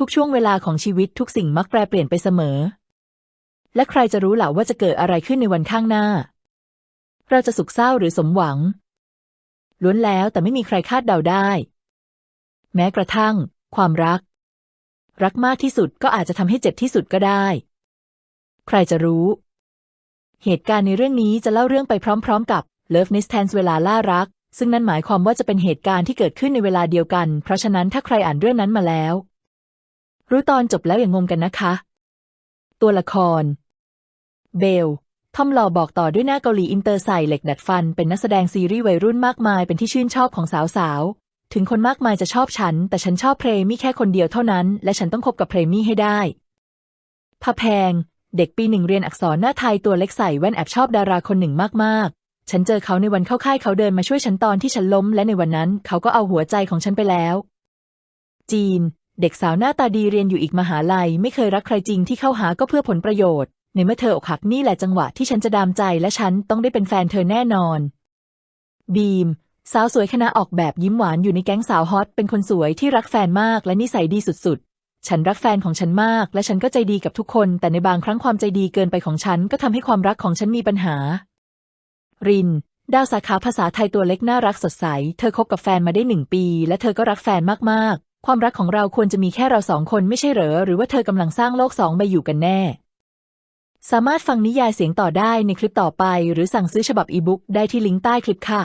ทุกช่วงเวลาของชีวิตทุกสิ่งมักแปรเปลี่ยนไปเสมอ และใครจะรู้หล่ะว่าจะเกิดอะไรขึ้นในวันข้างหน้า เราจะสุขเศร้าหรือสมหวัง ล้วนแล้วแต่ไม่มีใครคาดเดาได้ แม้กระทั่ง ความรัก รักมากที่สุดก็อาจจะทำให้เจ็บที่สุดก็ได้ ใครจะรู้ เหตุการณ์ในเรื่องนี้จะเล่าเรื่องไปพร้อม ๆ กับ Love n e s t a n s เวลาล่ารักซึ่งนั่นหมายความว่าจะเป็นเหตุการณ์ที่เกิดขึ้นในเวลาเดียวกัน เพราะฉะนั้นถ้าใครอ่านเรื่องนั้นมาแล้ว รู้ตอนจบแล้วอย่างงงกันนะคะ ตัวละคร เบลทอมหล่อบอกต่อด้วยหน้าเกาหลีอินเตอร์ใส่เหล็กดัดฟัน เป็นนักแสดงซีรีส์วัยรุ่นมากมายเป็นที่ชื่นชอบของสาวๆ ถึงคนมากมายจะชอบฉัน แต่ฉันชอบเพรมี่แค่คนเดียวเท่านั้น และฉันต้องคบกับเพรมี่ให้ได้พะแพง เด็กปีหนึ่งเรียนอักษรหน้าไทยตัวเล็กใส่แว่นแอบชอบดาราคนหนึ่งมากๆ ฉันเจอเขาในวันเข้าค่ายเขาเดินมาช่วยฉันตอนที่ฉันล้ม และในวันนั้นเขาก็เอาหัวใจของฉันไปแล้ว จีน เด็กสาวหน้าตาดีเรียนอยู่อีกมหาลัย ไม่เคยรักใครจริงที่เข้าหาก็เพื่อผลประโยชน์ ในเมื่อเธออกหักนี่แหละจังหวะที่ฉันจะดามใจและฉันต้องได้เป็นแฟนเธอแน่นอน บีม สาวสวยคณะออกแบบยิ้มหวานอยู่ในแก๊งสาวฮอตเป็นคนสวยที่รักแฟนมากและนิสัยดีสุดๆ ฉันรักแฟนของฉันมาก และฉันก็ใจดีกับทุกคน แต่ในบางครั้งความใจดีเกินไปของฉันก็ทำให้ความรักของฉันมีปัญหา รินดาวสาขาภาษาไทยตัวเล็กน่ารักสดใส เธอคบกับแฟนมาได้หนึ่งปี และเธอก็รักแฟนมาก ความรักของเราควรจะมีแค่เราสองคนไม่ใช่เหรอ หรือว่าเธอกำลังสร้างโลกสองใบอยู่กันแน่ สามารถฟังนิยายเสียงต่อได้ในคลิปต่อไป หรือสั่งซื้อฉบับอีบุ๊กได้ที่ลิงก์ใต้คลิปค่ะ